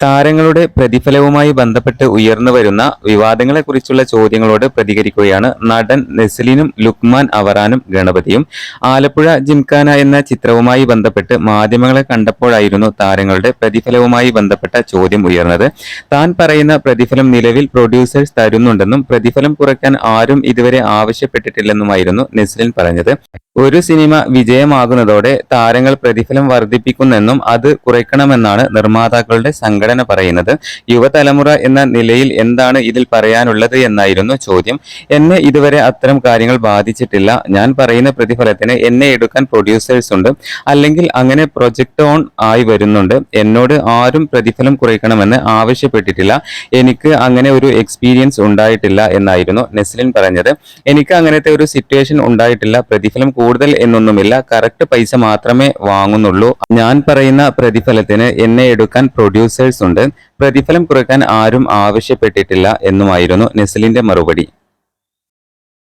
താരങ്ങളുടെ പ്രതിഫലവുമായി ബന്ധപ്പെട്ട് ഉയർന്നു വരുന്ന വിവാദങ്ങളെക്കുറിച്ചുള്ള ചോദ്യങ്ങളോട് പ്രതികരിക്കുകയാണ് നടൻ നെസ്ലിനും ലുക്മാൻ അവറാനും ഗണപതിയും. ആലപ്പുഴ ജിംഖാന എന്ന ചിത്രവുമായി ബന്ധപ്പെട്ട് മാധ്യമങ്ങളെ കണ്ടപ്പോഴായിരുന്നു താരങ്ങളുടെ പ്രതിഫലവുമായി ബന്ധപ്പെട്ട ചോദ്യം ഉയർന്നത്. താൻ പറയുന്ന പ്രതിഫലം നിലവിൽ പ്രൊഡ്യൂസേഴ്സ് തരുന്നുണ്ടെന്നും പ്രതിഫലം കുറയ്ക്കാൻ ആരും ഇതുവരെ ആവശ്യപ്പെട്ടിട്ടില്ലെന്നുമായിരുന്നു നെസ്ലിൻ പറഞ്ഞത്. ഒരു സിനിമ വിജയമാകുന്നതോടെ താരങ്ങൾ പ്രതിഫലം വർദ്ധിപ്പിക്കുന്നെന്നും അത് കുറയ്ക്കണമെന്നാണ് നിർമ്മാതാക്കളുടെ സംഘടന പറയുന്നത്. യുവതലമുറ എന്ന നിലയിൽ എന്താണ് ഇതിൽ പറയാനുള്ളത് എന്നായിരുന്നു ചോദ്യം. എന്നെ ഇതുവരെ അത്തരം കാര്യങ്ങൾ ബാധിച്ചിട്ടില്ല. ഞാൻ പറയുന്ന പ്രതിഫലത്തിന് എന്നെ എടുക്കാൻ പ്രൊഡ്യൂസേഴ്സ് ഉണ്ട്. അല്ലെങ്കിൽ അങ്ങനെ പ്രൊജക്ട് ഓൺ ആയി വരുന്നുണ്ട്. എന്നോട് ആരും പ്രതിഫലം കുറയ്ക്കണമെന്ന് ആവശ്യപ്പെട്ടിട്ടില്ല. എനിക്ക് അങ്ങനെ ഒരു എക്സ്പീരിയൻസ് ഉണ്ടായിട്ടില്ല എന്നായിരുന്നു നെസ്ലിൻ പറഞ്ഞത്. എനിക്ക് അങ്ങനത്തെ ഒരു സിറ്റുവേഷൻ ഉണ്ടായിട്ടില്ല. പ്രതിഫലം കൂടുതൽ എന്നൊന്നുമില്ല. കറക്റ്റ് പൈസ മാത്രമേ വാങ്ങുന്നുള്ളൂ. ഞാൻ പറയുന്ന പ്രതിഫലത്തിന് എന്നെ എടുക്കാൻ പ്രൊഡ്യൂസേഴ്സ് ഉണ്ട്. പ്രതിഫലം കുറയ്ക്കാൻ ആരും ആവശ്യപ്പെട്ടിട്ടില്ല എന്നുമായിരുന്നു നെസ്ലിന്റെ മറുപടി.